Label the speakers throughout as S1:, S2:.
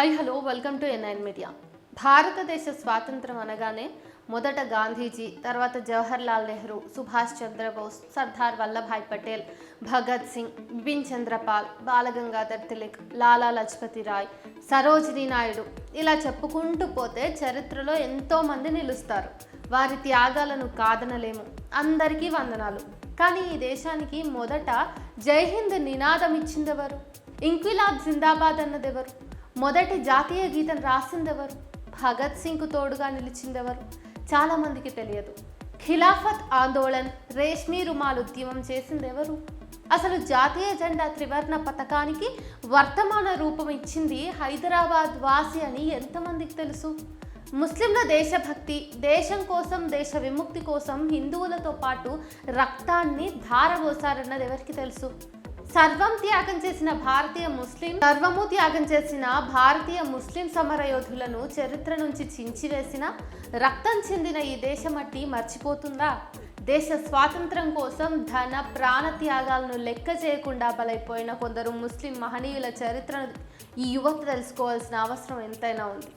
S1: Hi hello welcome to NIN media. భారతదేశ స్వాతంత్రం అనగానే మొదట గాంధీజీ తర్వాత జవహర్ లాల్ నెహ్రూ సుభాష్ చంద్రబోస్ సర్దార్ వల్లభాయ్ పటేల్ భగత్ సింగ్ బిపిన్ చంద్రపాల్ బాలగంగాధర్ తిలక్ లాలా లజపతి రాయ్ సరోజినీ నాయుడు ఇలా చెప్పుకుంటూ పోతే చరిత్రలో ఎంతోమంది నిలుస్తారు. వారి త్యాగాలను కాదనలేము. అందరికీ వందనాలు. కానీ ఈ దేశానికి మొదట జై హింద్ నినాదం ఇచ్చిందెవరు? ఇంక్విలాబ్ జిందాబాద్ అన్నదెవరు? మొదటి జాతీయ గీతం రాసిందెవరు? భగత్ సింగ్కు తోడుగా నిలిచిందెవరు? చాలామందికి తెలియదు. ఖిలాఫత్ ఆందోళన్ రేష్మీ రుమాల్ ఉద్యమం చేసిందెవరు? అసలు జాతీయ జెండా త్రివర్ణ పథకానికి వర్తమాన రూపం ఇచ్చింది హైదరాబాద్ వాసి అని ఎంతమందికి తెలుసు? ముస్లింల దేశభక్తి దేశం కోసం దేశ విముక్తి కోసం హిందువులతో పాటు రక్తాన్ని ధారబోసారన్నది ఎవరికి తెలుసు? సర్వం త్యాగం చేసిన భారతీయ ముస్లిం సర్వము త్యాగం చేసిన భారతీయ ముస్లిం సమరయోధులను చరిత్ర నుంచి చించివేసిన రక్తం చెందిన ఈ దేశమట్టి మర్చిపోతుందా? దేశ స్వాతంత్రం కోసం ధన ప్రాణ త్యాగాలను లెక్క చేయకుండా బలైపోయిన కొందరు ముస్లిం మహనీయుల చరిత్రను ఈ యువత తెలుసుకోవాల్సిన అవసరం ఎంతైనా ఉంది.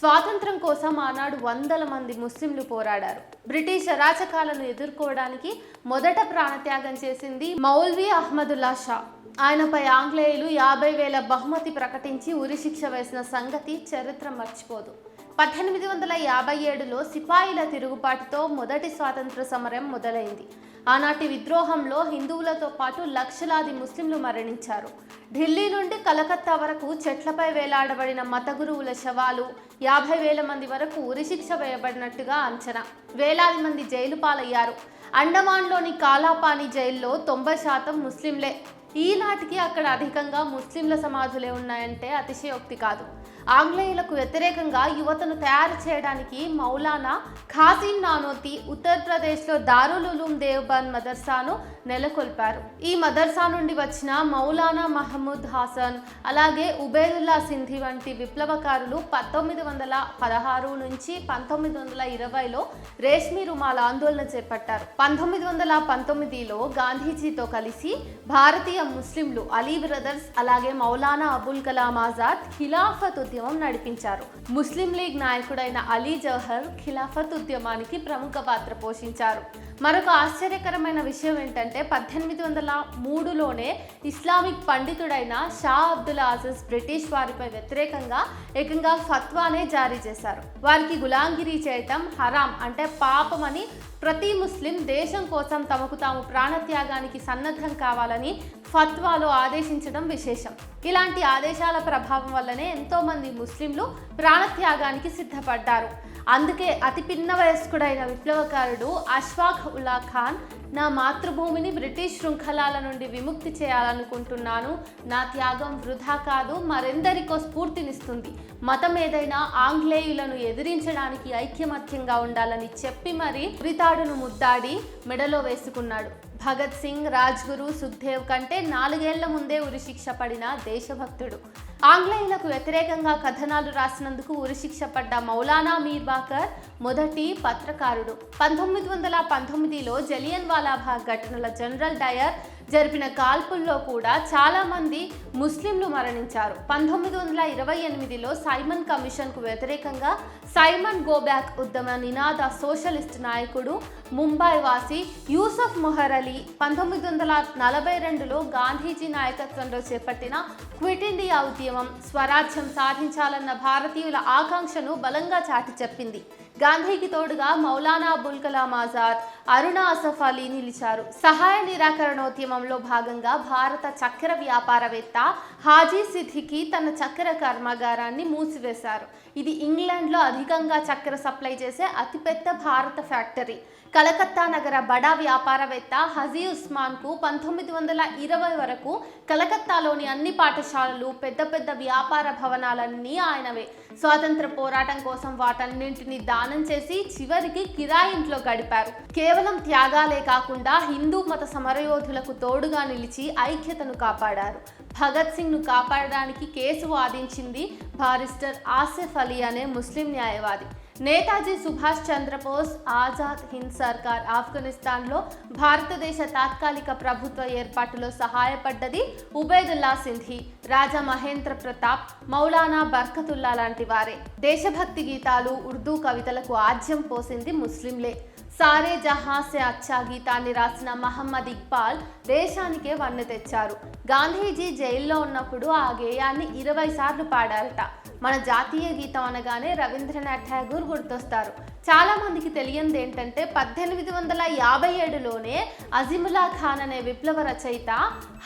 S1: స్వాతంత్రం కోసం ఆనాడు వందల మంది ముస్లింలు పోరాడారు. బ్రిటిష్ అరాచకాలను ఎదుర్కోవడానికి మొదట ప్రాణత్యాగం చేసింది మౌల్వీ అహ్మదుల్లా షా. ఆయనపై ఆంగ్లేయులు యాభై వేల బహుమతి ప్రకటించి ఉరిశిక్ష వేసిన సంగతి చరిత్ర మర్చిపోదు. పద్దెనిమిది వందల యాభై ఏడులో సిపాయిల తిరుగుబాటుతో మొదటి స్వాతంత్ర సమరం మొదలైంది. ఆనాటి విద్రోహంలో హిందువులతో పాటు లక్షలాది ముస్లింలు మరణించారు. ఢిల్లీ నుండి కలకత్తా వరకు చెట్లపై వేలాడబడిన మత గురువుల శవాలు యాభై వేల మంది వరకు ఉరిశిక్ష వేయబడినట్టుగా అంచనా. వేలాది మంది జైలు పాలయ్యారు. అండమాన్లోని కాలాపాని జైల్లో తొంభై శాతం ముస్లింలే. ఈనాటికి అక్కడ అధికంగా ముస్లింల సమాధులే ఉన్నాయంటే అతిశయోక్తి కాదు. ఆంగ్లేయులకు వ్యతిరేకంగా యువతను తయారు చేయడానికి మౌలానా ఖాసిన్ నానోతి ఉత్తరప్రదేశ్లో దారుల్ దేవ్బాన్ మదర్సాను నెలకొల్పారు. ఈ మదర్సా నుండి వచ్చిన మౌలానా మహమూద్ హాసన్ అలాగే ఉబేదుల్లా సింధి వంటి విప్లవకారులు పంతొమ్మిది వందల పదహారు నుంచి పంతొమ్మిది వందల ఇరవైలో రేష్మి రుమాల ఆందోళన చేపట్టారు. పంతొమ్మిది వందల పంతొమ్మిదిలో గాంధీజీతో కలిసి భారతీయ ముస్లింలు అలీ బ్రదర్స్ అలాగే మౌలానా అబుల్ కలాం ఆజాద్ ఖిలాఫత్ ఉద్యమం నడిపించారు. ముస్లిం లీగ్ నాయకుడైన అలీ జవహర్ ఖిలాఫత్ ఉద్యమానికి ప్రముఖ పాత్ర పోషించారు. మరొక ఆశ్చర్యకరమైన విషయం ఏంటంటే పద్దెనిమిది వందల మూడులోనే ఇస్లామిక్ పండితుడైన షా అబ్దుల్ ఆజీజ్ బ్రిటిష్ వారిపై వ్యతిరేకంగా ఏకంగా ఫత్వానే జారీ చేశారు. వారికి గులాంగిరి చేయటం హరాం అంటే పాపమని ప్రతి ముస్లిం దేశం కోసం తమకు తాము ప్రాణత్యాగానికి సన్నద్ధం కావాలని ఫత్వాలో ఆదేశించడం విశేషం. ఇలాంటి ఆదేశాల ప్రభావం వల్లనే ఎంతోమంది ముస్లింలు ప్రాణత్యాగానికి సిద్ధపడ్డారు. అందుకే అతి పిన్న వయస్కుడైన విప్లవకారుడు అష్వాక్ ఉల్లా ఖాన్ నా మాతృభూమిని బ్రిటిష్ శృంఖలాల నుండి విముక్తి చేయాలనుకుంటున్నాను. నా త్యాగం వృధా కాదు మరెందరికో స్ఫూర్తినిస్తుంది. మతం ఏదైనా ఆంగ్లేయులను ఎదిరించడానికి ఐక్యమత్యంగా ఉండాలని చెప్పి మరి ఉరితాడును ముద్దాడి మెడలో వేసుకున్నాడు. భగత్ సింగ్ రాజ్గురు సుఖ్దేవ్ కంటే నాలుగేళ్ళ ముందే ఉరిశిక్ష పడిన దేశభక్తుడు. ఆంగ్లేయులకు వ్యతిరేకంగా కథనాలు రాసినందుకు ఉరిశిక్ష పడ్డ మౌలానా మీర్బాకర్ మొదటి పత్రకారుడు. పంతొమ్మిది వందల పంతొమ్మిదిలో జలియన్ వాలాబాగ్ ఘటనల జనరల్ డయర్ జరిపిన కాల్పుల్లో కూడా చాలామంది ముస్లింలు మరణించారు. పంతొమ్మిది వందల ఇరవై ఎనిమిదిలో సైమన్ కమిషన్కు వ్యతిరేకంగా సైమన్ గోబ్యాక్ ఉద్యమ నినాద సోషలిస్ట్ నాయకుడు ముంబై వాసి యూసఫ్ మొహర్ అలీ పంతొమ్మిది వందల నలభై రెండులో గాంధీజీ నాయకత్వంలో చేపట్టిన క్విట్ ఇండియా ఉద్యమం స్వరాజ్యం సాధించాలన్న భారతీయుల ఆకాంక్షను బలంగా చాటి చెప్పింది గాంధీకి తోడుగా మౌలానా అబుల్ కలాం ఆజాద్ అరుణ అసఫ్ అలీ నిలిచారు. సహాయ నిరాకరణోద్యమంలో భాగంగా భారత చక్కెర వ్యాపారవేత్త హాజీ సిద్ధికి తన చక్కెర కర్మాగారాన్ని మూసివేశారు. ఇది ఇంగ్లాండ్లో అధికంగా చక్కెర సప్లై చేసే అతిపెద్ద భారత ఫ్యాక్టరీ. కలకత్తా నగర బడా వ్యాపారవేత్త హజీ ఉస్మాన్కు పంతొమ్మిది వందల ఇరవై వరకు కలకత్తాలోని అన్ని పాఠశాలలు పెద్ద పెద్ద వ్యాపార భవనాలన్నీ ఆయనవే. స్వాతంత్ర పోరాటం కోసం వాటన్నింటినీ దానం చేసి చివరికి కిరాయింట్లో గడిపారు. కేవలం త్యాగాలే కాకుండా హిందూ మత సమరయోధులకు తోడుగా నిలిచి ఐక్యతను కాపాడారు. భగత్ సింగ్ను కాపాడడానికి కేసు వాదించింది బారిస్టర్ ఆసిఫ్ అలీ అనే ముస్లిం న్యాయవాది. నేతాజీ సుభాష్ చంద్రబోస్ ఆజాద్ హింద్ సర్కార్ ఆఫ్ఘనిస్తాన్లో భారతదేశ తాత్కాలిక ప్రభుత్వ ఏర్పాటులో సహాయపడ్డది ఉబేదుల్లా సింధి. రాజా మహేంద్ర ప్రతాప్ మౌలానా బర్కతుల్లా లాంటి వారే. దేశభక్తి గీతాలు ఉర్దూ కవితలకు ఆజ్యం పోసింది ముస్లింలే. సారే జహాసే అచ్చా గీతాన్ని రాసిన మహమ్మద్ ఇక్బాల్ దేశానికే వన్నె తెచ్చారు. గాంధీజీ జైల్లో ఉన్నప్పుడు ఆ గేయాన్ని ఇరవై సార్లు పాడారట. మన జాతీయ గీతం అనగానే రవీంద్రనాథ్ ఠాగూర్ గుర్తొస్తారు. చాలా మందికి తెలియంది ఏంటంటే పద్దెనిమిది వందల యాభై ఏడులోనే అజిముల్లా ఖాన్ అనే విప్లవ రచయిత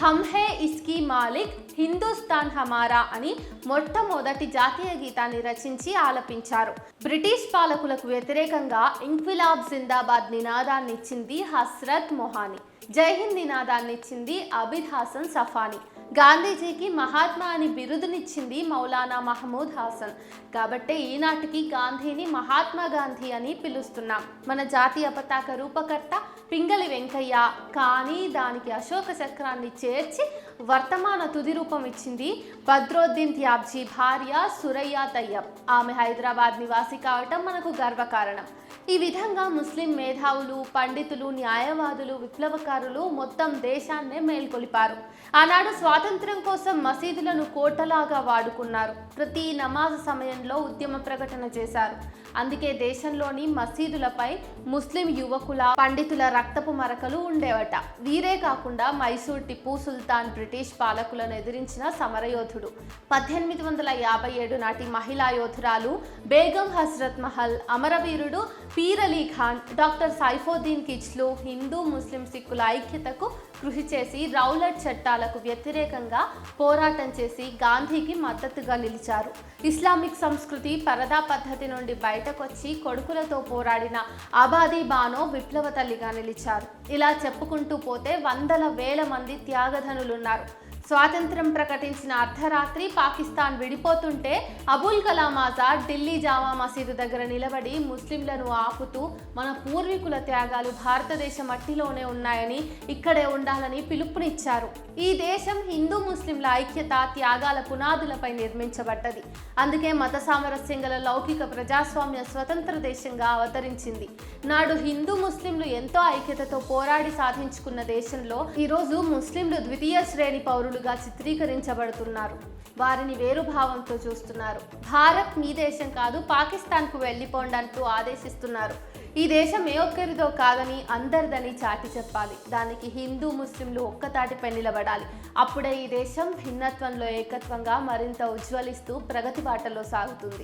S1: హమ్హే ఇస్కీ మాలిక్ హిందుస్థాన్ హమారా అని మొట్టమొదటి జాతీయ గీతాన్ని రచించి ఆలపించారు. బ్రిటిష్ పాలకులకు వ్యతిరేకంగా ఇంక్విలాబ్ జిందాబాద్ నినాదాన్ని ఇచ్చింది హస్రత్ మొహానీ. జై హింద్ నినాదాన్ని ఇచ్చింది అబిద్ హాసన్ సఫానీ. గాంధీజీకి మహాత్మా అని బిరుదునిచ్చింది మౌలానా మహమూద్ హాసన్. కాబట్టే ఈనాటికి గాంధీని మహాత్మా గాంధీ అని పిలుస్తున్నాం. మన జాతీయ పతాక రూపకర్త పింగళి వెంకయ్య. కానీ దానికి అశోక చక్రాన్ని చేర్చి వర్తమాన తుది రూపం ఇచ్చింది బద్రోద్దీన్ త్యాబ్జీ భార్య సురయ్య తయ్యబ్. ఆమె హైదరాబాద్ నివాసి కావటం మనకు గర్వకారణం. ఈ విధంగా ముస్లిం మేధావులు పండితులు న్యాయవాదులు విప్లవకారులు మొత్తం దేశాన్నే మేల్కొలిపారు. ఆనాడు స్వాతంత్ర్యం కోసం మసీదులను కోటలాగా వాడుకున్నారు. ప్రతి నమాజ్ సమయంలో ఉద్యమ ప్రకటన చేశారు. అందుకే దేశంలోని మసీదులపై ముస్లిం యువకుల పండితుల రక్తపు మరకలు ఉండేవట. వీరే కాకుండా మైసూర్ టిప్పు సుల్తాన్ బ్రిటిష్ పాలకులను ఎదిరించిన సమరయోధుడు. పద్దెనిమిది వందల యాభై ఏడు నాటి మహిళా యోధురాలు బేగం హజ్రత్ మహల్ అమరవీరుడు పీర్ అలీ ఖాన్ డాక్టర్ సైఫోద్దీన్ కిచ్లు హిందూ ముస్లిం సిక్కుల ఐక్యతకు కృషి చేసి రౌలట్ చట్టాలకు వ్యతిరేకంగా పోరాటం చేసి గాంధీకి మద్దతుగా నిలిచారు. ఇస్లామిక్ సంస్కృతి పరదా పద్ధతి నుండి బయటకొచ్చి కొడుకులతో పోరాడిన అబాదీ బానో విప్లవ తల్లిగా నిలిచారు. ఇలా చెప్పుకుంటూ పోతే వందల వేల మంది త్యాగధనులున్నారు. స్వాతంత్రం ప్రకటించిన అర్ధరాత్రి పాకిస్తాన్ విడిపోతుంటే అబుల్ కలాం ఆజాద్ ఢిల్లీ జామా మసీదు దగ్గర నిలబడి ముస్లింలను ఆపుతూ మన పూర్వీకుల త్యాగాలు భారతదేశ మట్టిలోనే ఉన్నాయని ఇక్కడే ఉండాలని పిలుపునిచ్చారు. ఈ దేశం హిందూ ముస్లింల ఐక్యత త్యాగాల పునాదులపై నిర్మించబడ్డది. అందుకే మత సామరస్యం గల లౌకిక ప్రజాస్వామ్య స్వతంత్ర దేశంగా అవతరించింది. నాడు హిందూ ముస్లింలు ఎంతో ఐక్యతతో పోరాడి సాధించుకున్న దేశంలో ఈరోజు ముస్లింలు ద్వితీయ శ్రేణి పౌరులు పౌరులుగా చిత్రీకరించబడుతున్నారు. వారిని వేరుభావంతో చూస్తున్నారు. భారత్ మీ దేశం కాదు పాకిస్తాన్కు వెళ్ళిపోండి అంటూ ఆదేశిస్తున్నారు. ఈ దేశం ఏ ఒక్కరిదో కాదని అందరిదని చాటి చెప్పాలి. దానికి హిందూ ముస్లింలు ఒక్కతాటిపై నిలబడాలి. అప్పుడే ఈ దేశం భిన్నత్వంలో ఏకత్వంగా మరింత ఉజ్వలిస్తూ ప్రగతి బాటలో సాగుతుంది.